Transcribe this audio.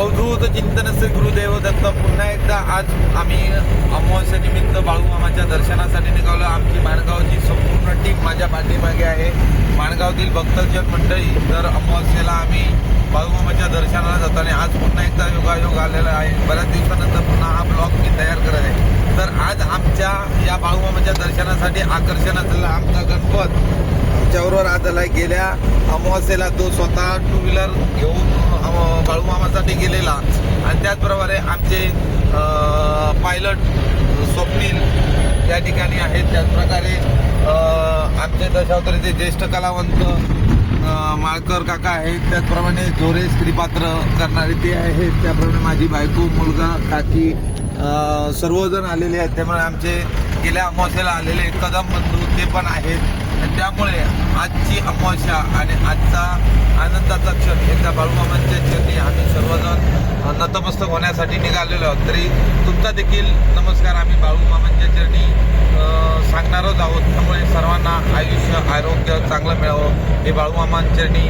अवधूत चिंतन श्री गुरुदेव दत्त पुन्हा एकदा आज आम्ही अमावस्येनिमित्त बाळूमामाच्या दर्शनासाठी निघालो. आमची माणगावची संपूर्ण टीम माझ्या पाठीमागे आहे. माणगावतील भक्तजन मंडळी तर अमावस्येला आम्ही बाळूमामाच्या दर्शनाला जातो आणि आज पुन्हा एकदा योगायोग आलेला आहे. बऱ्याच दिवसानंतर पुन्हा हा ब्लॉग मी तयार करत आहे. तर आज आमच्या या बाळूमामाच्या दर्शनासाठी आकर्षण असलेला आमचा गणपत आमच्याबरोबर आज आलाय. गेल्या अमावस्येला तो स्वतः टू व्हीलर घेऊन काळूमामासाठी गेलेला. आणि त्याचप्रमाणे आमचे पायलट स्वप्नील या ठिकाणी आहेत. त्याचप्रकारे आमचे दशावतरीचे ज्येष्ठ कलावंत माळकर काका आहेत. त्याचप्रमाणे जोरे स्त्रीपात्र करणारे ते आहेत. त्याप्रमाणे माझी बायको मुलगा काकी सर्वजण आलेले आहेत. त्यामुळे आमचे गेल्या अमावस्याला आलेले कदम बंधू ते पण आहेत. त्यामुळे आजची अमावस्या आणि आजचा आनंदाचा क्षण एकदा बाळूमामांच्या चरणी आम्ही सर्वजण नतमस्तक होण्यासाठी निघालेलो आहोत. तरी तुमचा देखील नमस्कार आम्ही बाळूमामांच्या चरणी सांगणारच आहोत. त्यामुळे सर्वांना आयुष्य आरोग्य चांगलं मिळावं हे बाळूमामांच्या चरणी.